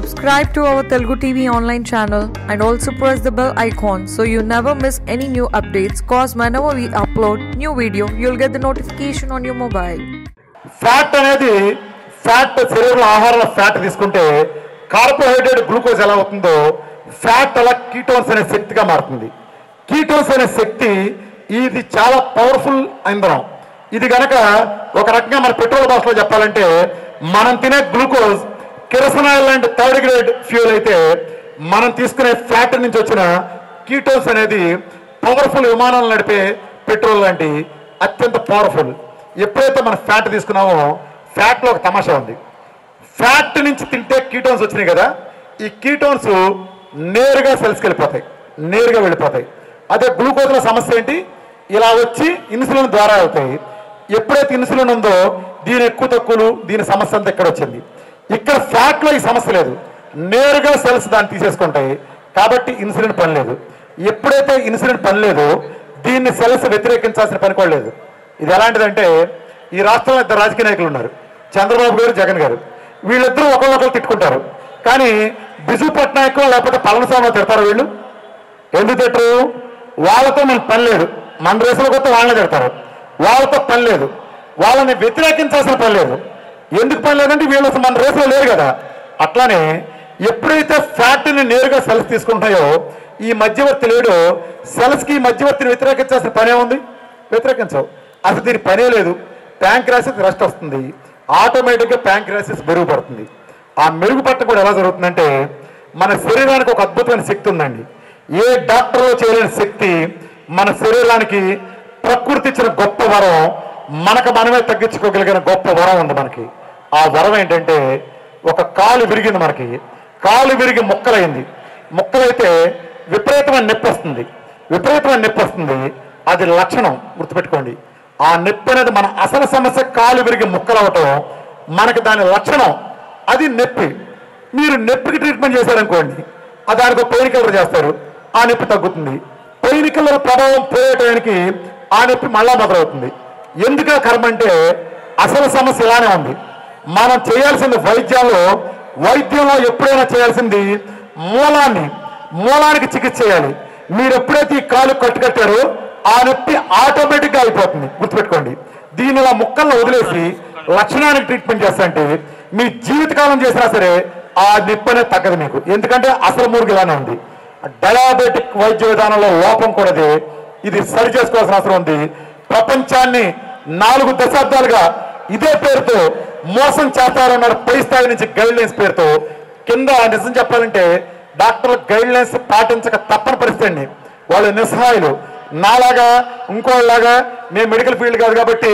Subscribe to our Telugu TV online channel and also press the bell icon so you never miss any new updates. Cause whenever we upload new video, you'll get the notification on your mobile. Fat అనేది fat శరీరంలో ఆహారంలో fat తీసుకుంటే carbohydrate glucose ఎలా అవుతుందో fat అలా ketones అనే శక్తిగా మారుతుంది కీటోన్స్ అనే శక్తి ఇది చాలా పవర్ఫుల్ ఇంధనం ఇది గనక ఒక రకంగా మన పెట్రోల్ భాషలో చెప్పాలంటే మనం తినే గ్లూకోజ్ కిరసనాయిల్ లాంటి థర్డ్ గ్రేడ్ ఫ్యూల్ అయితే మనం తీసుకునే ఫ్యాట్ నుంచి వచ్చిన కీటోన్స్ అనేది పవర్ఫుల్ విమానాలు నడిపే పెట్రోల్ లాంటి అత్యంత పవర్ఫుల్. ఎప్పుడైతే మనం ఫ్యాట్ తీసుకున్నామో ఫ్యాట్లో ఒక తమాషా ఉంది. ఫ్యాట్ నుంచి తింటే కీటోన్స్ వచ్చినాయి కదా ఈ కీటోన్స్ నేరుగా సెల్స్కి వెళ్ళిపోతాయి నేరుగా వెళ్ళిపోతాయి. అదే గ్లూకోజ్ల సమస్య ఏంటి? ఇలా వచ్చి ఇన్సులిన్ ద్వారా అవుతాయి. ఎప్పుడైతే ఇన్సులిన్ ఉందో దీని ఎక్కువ తక్కువలు దీని సమస్య అంతా ఇక్కడ వచ్చింది. ఇక్కడ ఫ్యాట్లో ఈ సమస్య లేదు. నేరుగా సెల్స్ దాన్ని తీసేసుకుంటాయి. కాబట్టి ఇన్సిడెంట్ పని లేదు. ఎప్పుడైతే ఇన్సిడెంట్ పని లేదో దీన్ని సెల్స్ వ్యతిరేకించాల్సిన పని కూడా లేదు. ఇది ఎలాంటిదంటే ఈ రాష్ట్రంలో ఇద్దరు రాజకీయ నాయకులు ఉన్నారు. చంద్రబాబు గారు జగన్ గారు. వీళ్ళిద్దరూ ఒకరినొకరు తిట్టుకుంటారు. కానీ బిజు పట్నాయక్ లేకపోతే పళనిస్వామి తిడతారు వీళ్ళు? ఎందుకు తిట్టరు? వాళ్ళతో మనకు పని లేదు. మన రేసులో కొత్త వాళ్ళని తిడతారు. వాళ్ళతో పని లేదు. వాళ్ళని వ్యతిరేకించాల్సిన పని లేదు. ఎందుకు పని లేదంటే వీళ్ళు అసలు మన రేసులో లేరు కదా. అట్లానే ఎప్పుడైతే ఫ్యాట్ని నేరుగా సెల్స్ తీసుకుంటాయో ఈ మధ్యవర్తి లేడో సెల్స్కి ఈ మధ్యవర్తిని వ్యతిరేకించాల్సిన పనే ఉంది? వ్యతిరేకించవు. అసలు దీని పనే లేదు. ప్యాంక్రాసిస్ రెస్ట్ వస్తుంది. ఆటోమేటిక్గా ప్యాంక్రాసిస్ మెరుగుపడుతుంది ఆ మెరుగుపట్ట కూడా ఎలా జరుగుతుందంటే మన శరీరానికి ఒక అద్భుతమైన శక్తి ఉందండి. ఏ డాక్టర్లో చేయలేని శక్తి మన శరీరానికి ప్రకృతి ఇచ్చిన గొప్ప వరం మనకు మనమే తగ్గించుకోగలిగిన గొప్ప వరం ఉంది మనకి. ఆ వరం ఏంటంటే ఒక కాలు విరిగింది మనకి. కాలు విరిగి ముక్కలైంది. ముక్కలైతే విపరీతమైన నొప్పి వస్తుంది. విపరీతమైన నొప్పి వస్తుంది. అది లక్షణం గుర్తుపెట్టుకోండి. ఆ నొప్పి అనేది మన అసలు సమస్య కాలు విరిగి ముక్కలవటం మనకి దాని లక్షణం. అది నొప్పి. మీరు నొప్పికి ట్రీట్మెంట్ చేశారనుకోండి దానికి పెయిన్ కిల్లర్ చేస్తారు. ఆ నొప్పి తగ్గుతుంది. పెయిన్ కిల్లర్ ప్రభావం పోయేటానికి ఆ నొప్పి మళ్ళా మొదలవుతుంది. ఎందుకు కర్మ అంటే అసలు సమస్య ఇలానే ఉంది. మనం చేయాల్సింది వైద్యంలో వైద్యంలో ఎప్పుడైనా చేయాల్సింది మూలాన్ని మూలానికి చికిత్స చేయాలి. మీరు ఎప్పుడైతే ఈ కాలు కట్టుకట్టారో ఆ నొప్పి ఆటోమేటిక్గా అయిపోతుంది. గుర్తుపెట్టుకోండి. దీని ఇలా వదిలేసి లక్షణానికి ట్రీట్మెంట్ చేస్తాంటే మీ జీవితకాలం చేసినా సరే ఆ నొప్పి అనేది తగ్గదు మీకు. ఎందుకంటే అసలు మూడుగు ఇలానే ఉంది. డయాబెటిక్ వైద్య విధానంలో లోపం కూడా ఇది సరి చేసుకోవాల్సిన అవసరం ఉంది. ప్రపంచాన్ని నాలుగు దశాబ్దాలుగా ఇదే పేరుతో మోసం చేస్తారన్నారు పై స్థాయి నుంచి గైడ్ లైన్స్ పేరుతో. కింద నిజం చెప్పాలంటే డాక్టర్లు గైడ్ లైన్స్ పాటించక తప్పని పరిస్థితి అండి. వాళ్ళు నిస్సహాయులు. నాలాగా ఇంకోలాగా మేము మెడికల్ ఫీల్డ్ కాదు కాబట్టి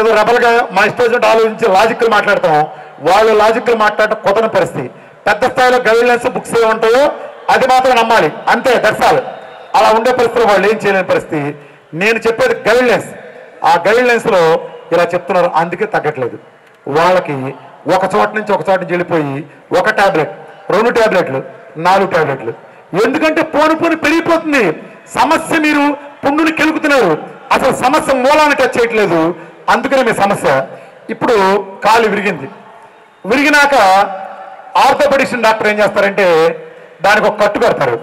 ఏదో రెబల్గా మా ఇష్టం ఆలోచించి లాజిక్లు మాట్లాడతాం. వాళ్ళు లాజిక్లు మాట్లాడటం కొత్త పరిస్థితి. పెద్ద స్థాయిలో గైడ్ లైన్స్ బుక్స్ ఏ ఉంటాయో అది మాత్రం నమ్మాలి. అంతే దర్శాలు అలా ఉండే పరిస్థితులు వాళ్ళు ఏం చేయలేని పరిస్థితి. నేను చెప్పేది గైడ్ లైన్స్ ఆ గైడ్ లైన్స్లో ఇలా చెప్తున్నారు అందుకే తగ్గట్లేదు. వాళ్ళకి ఒక చోట నుంచి ఒక చోట నుంచి వెళ్ళిపోయి ఒక టాబ్లెట్ రెండు ట్యాబ్లెట్లు నాలుగు టాబ్లెట్లు. ఎందుకంటే పోను పోను పెరిగిపోతుంది. సమస్య మీరు పుండుని కెలుకుతున్నారు. అసలు సమస్య మూలాన్ని టచ్ చేయట్లేదు. అందుకనే మీ సమస్య. ఇప్పుడు కాలు విరిగింది. విరిగినాక ఆర్థోపెడిషన్ డాక్టర్ ఏం చేస్తారంటే దానికి ఒక కట్టు కడతారు.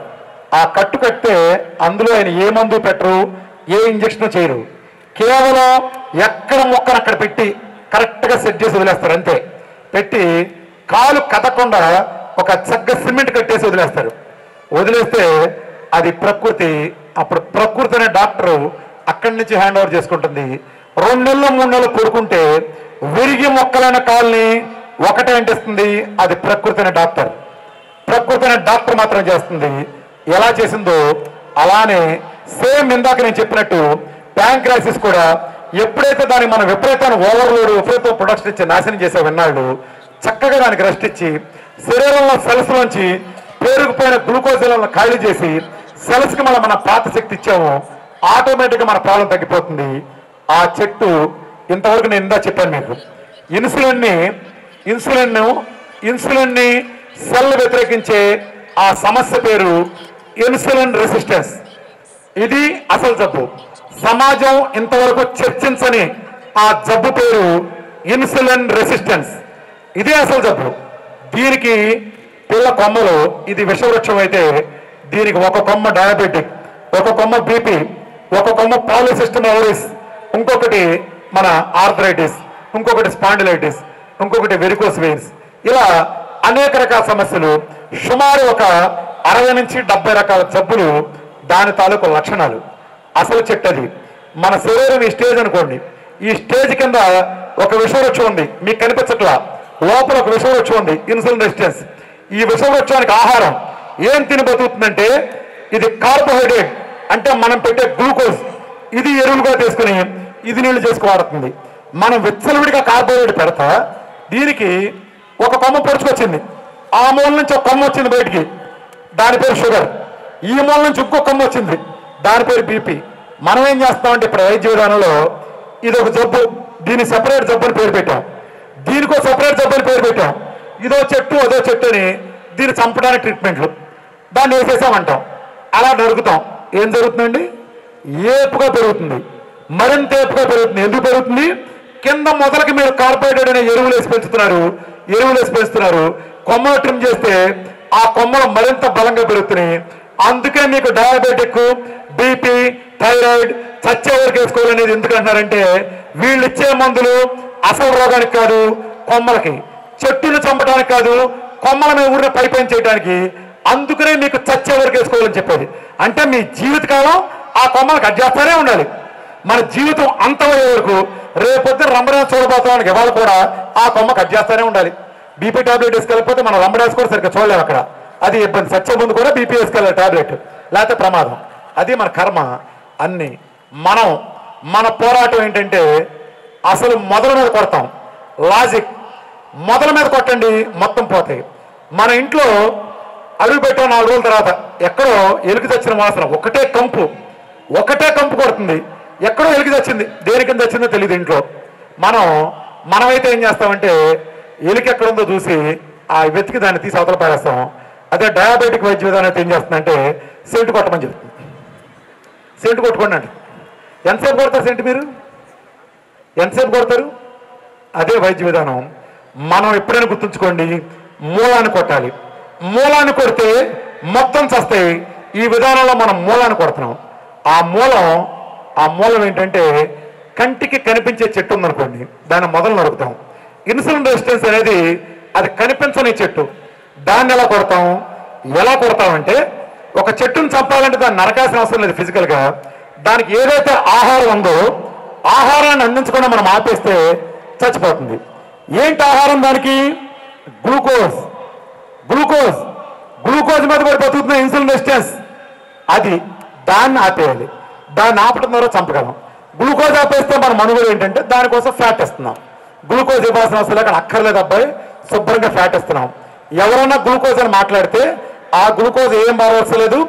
ఆ కట్టు కడితే అందులో ఆయన ఏ మందు పెట్టరు ఏ ఇంజక్షన్ చేయరు. కేవలం ఎక్కడ మొక్కను అక్కడ పెట్టి కరెక్ట్గా సెట్ చేసి వదిలేస్తారు అంతే. పెట్టి కాలు కదకుండా ఒక చక్క సిమెంట్ కట్టేసి వదిలేస్తారు. వదిలేస్తే అది ప్రకృతి అప్పుడు ప్రకృతి అనే డాక్టరు అక్కడి నుంచి హ్యాండ్ ఓవర్ చేసుకుంటుంది. రెండు నెలలు మూడు నెలలు కోరుకుంటే విరిగి మొక్కలైన కాల్ని ఒకటే అంటిస్తుంది అది ప్రకృతి అనే డాక్టర్. ప్రకృతి అనే డాక్టర్ మాత్రం చేస్తుంది. ఎలా చేసిందో అలానే సేమ్ ఇందాక నేను చెప్పినట్టు ప్యాంక్రాసిస్ కూడా ఎప్పుడైతే దానికి మనం విపరీతమైన ఓవర్లోడ్ విపరీతం ప్రొడక్షన్ ఇచ్చి నాశనం చేసే విన్నాళ్ళు చక్కగా దానికి రెస్ట్ ఇచ్చి శరీరంలో సెల్స్ నుంచి పేరుకుపోయిన గ్లూకోజ్ ఖాళీ చేసి సెల్స్కి మనం మన పాత శక్తి ఇచ్చాము ఆటోమేటిక్గా మన ప్రాబ్లం తగ్గిపోతుంది. ఆ చెట్టు ఇంతవరకు నేను ఇందా చెప్పాను మీకు. ఇన్సులిన్ని ఇన్సులిన్ను ఇన్సులిన్ సెల్ వ్యతిరేకించే ఆ సమస్య పేరు ఇన్సులిన్ రెసిస్టెన్స్ ఇది అసలు జబ్బు. సమాజం ఇంతవరకు చర్చించని ఆ జబ్బు పేరు ఇన్సులిన్ రెసిస్టెన్స్. ఇదే అసలు జబ్బు. దీనికి పిల్ల కొమ్మలు ఇది విషవృక్షం అయితే దీనికి ఒక కొమ్మ డయాబెటిక్ ఒక కొమ్మ బీపీ ఒక కొమ్మ పాలిసిస్టమ్ ఓవరీస్ ఇంకొకటి మన ఆర్థరైటిస్ ఇంకొకటి స్పాండిలైటిస్ ఇంకొకటి వెరికోస్ వెయిన్స్ ఇలా అనేక రకాల సమస్యలు సుమారు ఒక అరవై నుంచి డెబ్బై రకాల జబ్బులు దాని తాలూకు లక్షణాలు. అసలు చెట్టు అది మన శరీరం ఈ స్టేజ్ అనుకోండి. ఈ స్టేజ్ కింద ఒక విషవృక్షం ఉంది. మీకు కనిపించట్లా? లోపల ఒక విషవృక్షం ఉంది. Insulin resistance. ఈ విషవృక్షానికి ఆహారం. ఏం తిని బతుకుతుందంటే ఇది కార్బోహైడ్రేట్. అంటే మనం పెట్టే గ్లూకోజ్. ఇది ఎరువులుగా తీసుకుని ఇది నీళ్ళు చేసుకు వాడుతుంది. మనం విచ్చలవిడిగా కార్బోహైడ్రేట్ పెడతా దీనికి ఒక కొమ్మ పొడుచుకొచ్చింది. ఆ మూల నుంచి ఒక కొమ్మ వచ్చింది బయటికి. దాని పేరు షుగర్. ఈ మూల నుంచి ఇంకో కొమ్మ వచ్చింది. దాని పేరు బీపీ. మనం ఏం చేస్తామంటే ఇప్పుడు వైద్య విధానంలో ఇది ఒక జబ్బు. దీన్ని సెపరేట్ జబ్బు అని పేరు పెట్టాం. దీనికో సెపరేట్ జబ్బు అని పేరు పెట్టాం. ఇదో చెట్టు అదో చెట్టు అని దీన్ని చంపడానికి ట్రీట్మెంట్లు దాన్ని వేసేసామంటాం. అలా నరుకుతాం. ఏం జరుగుతుందండి? ఏపుగా పెరుగుతుంది. మరింత ఏపుగా పెరుగుతుంది. ఎందుకు పెరుగుతుంది? కింద మొదలకి మీరు కార్బోహైడ్రేట్ అనే ఎరువులు వేసి పెంచుతున్నారు. ఎరువులు వేసి పెంచుతున్నారు. కొమ్మలు ట్రిమ్ చేస్తే ఆ కొమ్మలు మరింత బలంగా పెరుగుతున్నాయి. అందుకే మీకు డయాబెటిక్ బీపీ థైరాయిడ్ చచ్చే వరకు వేసుకోవాలనేది ఎందుకు అంటున్నారంటే వీళ్ళు ఇచ్చే మందులు అసలు రోగానికి కాదు కొమ్మలకి. చెట్టును చంపడానికి కాదు కొమ్మల మీద ఊరిన పైపైన చేయడానికి అందుకనే మీకు చచ్చే వరకు వేసుకోవాలని చెప్పేది. అంటే మీ జీవితకాలం ఆ కొమ్మలకు అడ్జేస్తూనే ఉండాలి. మన జీవితం అంతమయ్యే వరకు రేపొద్దున రంబడాస్ చూడబోతానికి ఇవాళ కూడా ఆ కొమ్మకు కట్ చేస్తూనే ఉండాలి. బీపీ టాబ్లెట్ వేసుకెళ్ళకపోతే మనం రంబడాస్ కూడా సరిగ్గా చూడలేము అక్కడ. అది ఇబ్బంది. సచ్చే ముందు కూడా బీపీ వేసుకెళ్ళాలి టాబ్లెట్. లేకపోతే ప్రమాదం. అది మన కర్మ. అన్ని. మనం మన పోరాటం ఏంటంటే అసలు మొదల మీద కొడతాం. లాజిక్ మొదల మీద కొట్టండి మొత్తం పోతాయి. మన ఇంట్లో అడుగు పెట్టాం నాలుగు రోజుల తర్వాత. ఎక్కడో ఎలుగు తెచ్చిన వాసన. ఒకటే కంపు. ఒకటే కంపు కొడుతుంది. ఎక్కడో ఎలుగు తెచ్చింది. దేని కింద వచ్చిందో తెలియదు ఇంట్లో. మనం మనమైతే ఏం చేస్తామంటే ఎలుక ఎక్కడుందో చూసి ఆ వెతికి దాన్ని తీసి అవతల పారేస్తాం. అదే డయాబెటిక్ వైద్య విధానం అయితే ఏం చేస్తుందంటే సెంటు కొట్టమని చెప్తుంది. సెంటు కొట్టుకోండి అండి. ఎంతసేపు కొడతారు సెంటు మీరు? ఎంతసేపు కొడతారు? అదే వైద్య విధానం. మనం ఎప్పుడైనా గుర్తుంచుకోండి మూలాన్ని కొట్టాలి. మూలాన్ని కొడితే మొత్తం చస్తాయి ఈ విధానంలో మనం మూలాన్ని కొడుతున్నాం. ఆ మూలం ఆ మూలం ఏంటంటే కంటికి కనిపించే చెట్టు ఉందనుకోండి దాన్ని మొదలు నరుకుతాం ఇన్సులిన్ రెసిస్టెన్స్ అనేది అది కనిపించని చెట్టు. దాన్ని ఎలా కొడతాం? ఎలా కొడతామంటే ఒక చెట్టును చంపాలంటే దాన్ని నరకాల్సిన అవసరం లేదు ఫిజికల్గా దానికి ఏదైతే ఆహారం ఉందో ఆహారాన్ని అందించకుండా మనం ఆపేస్తే చచ్చిపోతుంది. ఏంటి ఆహారం దానికి? గ్లూకోజ్. గ్లూకోజ్. గ్లూకోజ్ మీద కూడా బతుకుతున్న ఇన్సులిన్ రెసిస్టెన్స్. అది దాన్ని ఆపేయాలి. దాన్ని ఆపడం ద్వారా చంపగలం. గ్లూకోజ్ ఆపేస్తే మన మనుగడ ఏంటంటే దానికోసం ఫ్యాట్ ఇస్తున్నాం గ్లూకోజ్ ఇవ్వాల్సిన అవసరం లేక అక్కర్లేదు అబ్బాయి. శుభ్రంగా ఫ్యాట్ ఇస్తున్నాం ఎవరన్నా గ్లూకోజ్ అని మాట్లాడితే ఆ గ్లూకోజ్ ఏం బాగవలసిన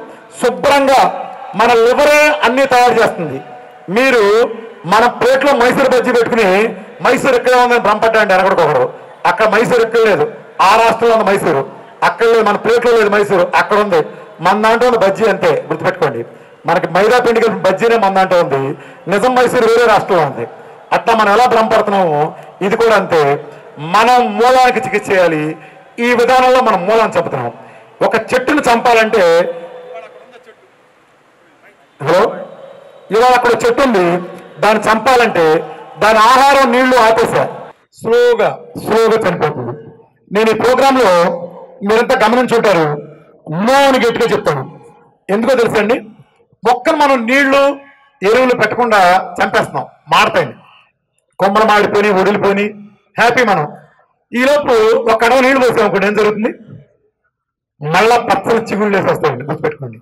శుభ్రంగా మన లివరే అన్ని తయారు చేస్తుంది. మీరు మన ప్లేట్లో మైసూర్ బజ్జీ పెట్టుకుని మైసూర్ ఎక్కడ ఉందని భ్రమపడ్డాండి అనకూడదు అక్కడ మైసూర్ ఎక్కడ లేదు. ఆ రాష్ట్రంలో ఉంది మైసూరు. అక్కడ లేదు మన ప్లేట్లో లేదు మైసూరు. అక్కడ ఉంది. మన దాంట్లో ఉంది బజ్జీ అంతే గుర్తుపెట్టుకోండి. మనకి మైదా పిండి కలిపి బజ్జీనే మన దాంట్లో ఉంది. నిజం మైసూరు వేరే రాష్ట్రంలో ఉంది. అట్లా మనం ఎలా భ్రమపడుతున్నామో ఇది కూడా అంతే. మనం మూలానికి చికిత్స చేయాలి. ఈ విధానంలో మనం మూలాన్ని చెబుతున్నాం ఒక చెట్టును చంపాలంటే హలో? ఇవాళ అక్కడ చెట్టు ఉంది. దాన్ని చంపాలంటే దాని ఆహారం నీళ్ళు ఆపేశారు స్లోగా స్లోగా చనిపోతుంది. నేను ఈ ప్రోగ్రామ్లో మీరంతా గమనించుంటారు నో అని గట్టిగా చెప్తాను. ఎందుకో తెలుసండి మొక్కను మనం నీళ్ళు ఎరువులు పెట్టకుండా చంపేస్తున్నాం. మాడతాయి కొమ్మలు మాడిపోయి వదిలిపోయి హ్యాపీ మనం. ఈలోపు ఒక అడవ నీళ్ళు పోసాం అనుకోండి ఏం జరుగుతుంది? మళ్ళా పచ్చని చిగుళ్ళు వేసి వస్తాయండి గుర్తుపెట్టుకోండి.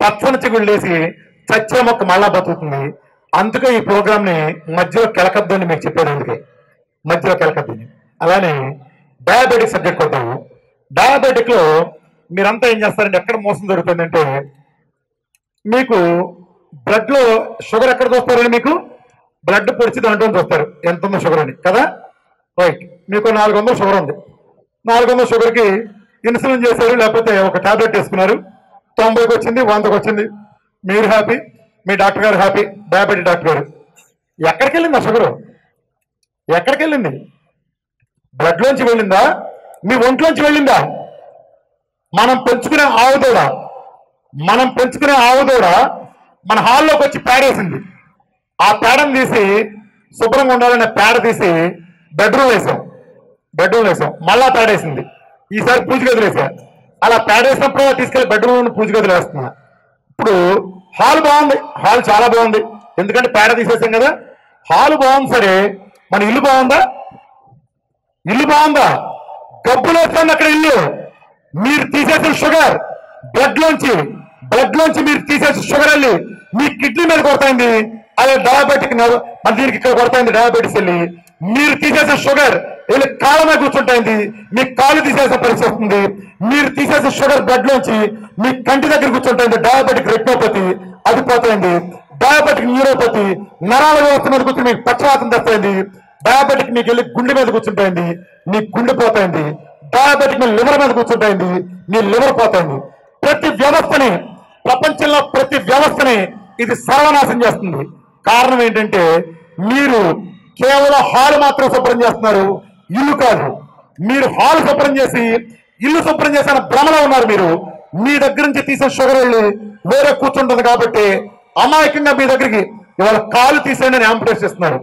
పచ్చని చిగుళ్ళు వేసి చచ్చే మొక్క మళ్ళా బతుకుతుంది. అందుకే ఈ ప్రోగ్రామ్ని మధ్యలో కెలకద్దు అని మీకు చెప్పాను అందుకే. మధ్యలో కెలకద్దని అలానే డయాబెటిక్ సబ్జెక్ట్ కొద్దాము డయాబెటిక్లో మీరంతా ఏం చేస్తారంటే ఎక్కడ మోసం జరుగుతుందంటే మీకు బ్లడ్లో షుగర్ ఎక్కడ చూస్తారండి మీకు? బ్లడ్ పొడిచి దాంట్లో చూస్తారు ఎంత ఉందో షుగర్ అని. కదా? రైట్. మీకు నాలుగు వందల షుగర్ ఉంది. నాలుగు వందల షుగర్కి ఇన్సులిన్ చేశారు లేకపోతే ఒక టాబ్లెట్ వేసుకున్నారు. తొంభైకి వచ్చింది వందకు వచ్చింది మీరు హ్యాపీ మీ డాక్టర్ గారు హ్యాపీ డయాబెటీ డాక్టర్ గారు. ఎక్కడికి వెళ్ళింది ఆ షుగర్? ఎక్కడికి వెళ్ళింది బ్లడ్లోంచి వెళ్ళిందా? మీ ఒంట్లోంచి వెళ్ళిందా? మనం పెంచుకునే ఆవు దూడ మనం పెంచుకునే ఆవు దూడ మన హాల్లోకి వచ్చి పేడేసింది. ఆ పేడను తీసి శుభ్రంగా ఉండాలనే పేడ తీసి బెడ్రూమ్ వేసాం. బెడ్రూమ్ వేసాం. మళ్ళా పేడేసింది. ఈసారి పూజ గదులు వేసా. అలా పేడేసినప్పుడు తీసుకెళ్ళి బెడ్రూమ్ పూజ గదులు వేస్తున్నా. ఇప్పుడు హాల్ బాగుంది. హాల్ చాలా బాగుంది. ఎందుకంటే పేడ తీసేసాం కదా. హాల్ బాగుంది సరే. మన ఇల్లు బాగుందా? ఇల్లు బాగుందా? గబ్బులు వస్తుంది అక్కడ ఇల్లు. మీరు తీసేసిన షుగర్ బ్లడ్ లోంచి బ్లడ్ లోంచి మీరు తీసేసిన షుగర్ వెళ్ళి మీ కిడ్నీ మీద కొడతాయింది అదే డయాబెటిక్ మన దీనికి ఇక్కడ కొడతాయింది డయాబెటిస్ వెళ్ళి. మీరు తీసేసిన షుగర్ వెళ్ళి కాళ్ళ మీద కూర్చుంటాయింది మీ కాలు తీసేసే పరిస్థితి వస్తుంది. మీరు తీసేసే షుగర్ బ్లడ్ లోంచి మీ కంటి దగ్గర కూర్చుంటాయింది డయాబెటిక్ రెట్నోపతి అది పోతాయింది డయాబెటిక్ న్యూరోపతి నరాల వ్యవస్థ మీద కూర్చుని మీకు పక్షవాతం తెస్తాయింది డయాబెటిక్ మీకు వెళ్ళి గుండె మీద కూర్చుంటాయింది మీ గుండె పోతాయింది డయాబెటిక్ మీ లివర్ మీద కూర్చుంటాయింది మీ లివర్ పోతాయింది ప్రతి వ్యవస్థని ప్రపంచంలో ప్రతి వ్యవస్థని ఇది సర్వనాశం చేస్తుంది. కారణం ఏంటంటే మీరు కేవలం హాలు మాత్రం శుభ్రం చేస్తున్నారు. ఇల్లు కాదు. మీరు హాల్ శుభ్రం చేసి ఇల్లు శుభ్రం చేసిన భ్రమలో ఉన్నారు మీరు. మీ దగ్గర నుంచి తీసిన షుగర్ వెళ్ళి వేరే కూర్చుంటుంది కాబట్టి అమాయకంగా మీ దగ్గరికి ఇవాళ కాలు తీసేయండి అని యాంపుటేట్ చేస్తున్నారు.